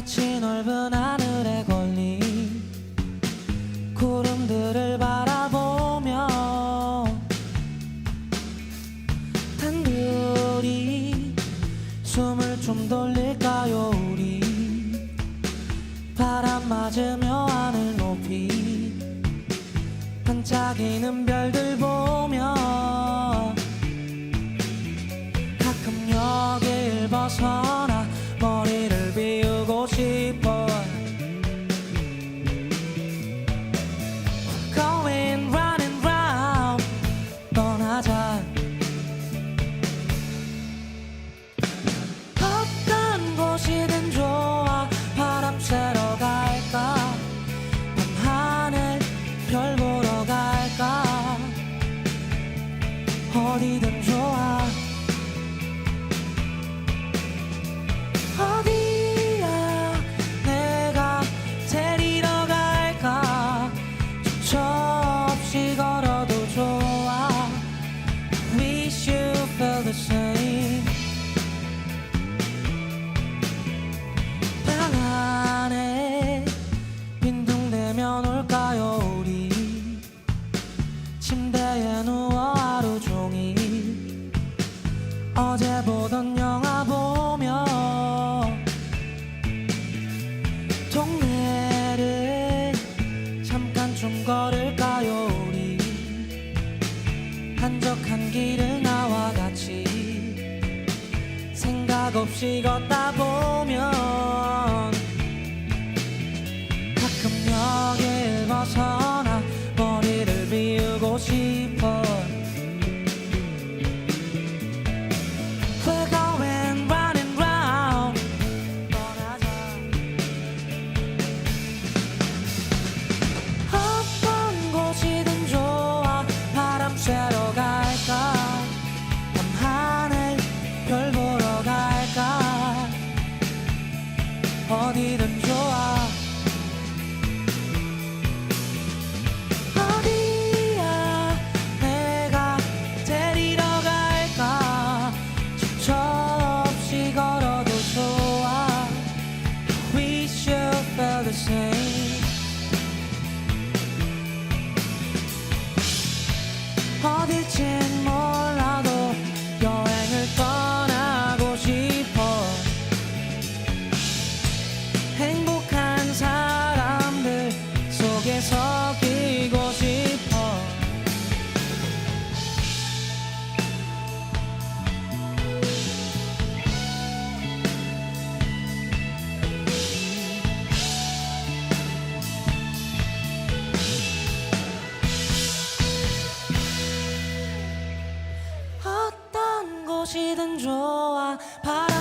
같이 넓은 하늘에 걸린 구름들을 바라보며 단둘이 숨을 좀 돌릴까요 우리? 바람 맞으며 하늘 높이 반짝이는 별들 보며 가끔 여길 벗어 한적한 길을 나와 같이 생각 없이 걷다 보면 가끔 여길 벗어 the sun. 무엇이든 좋아. 바람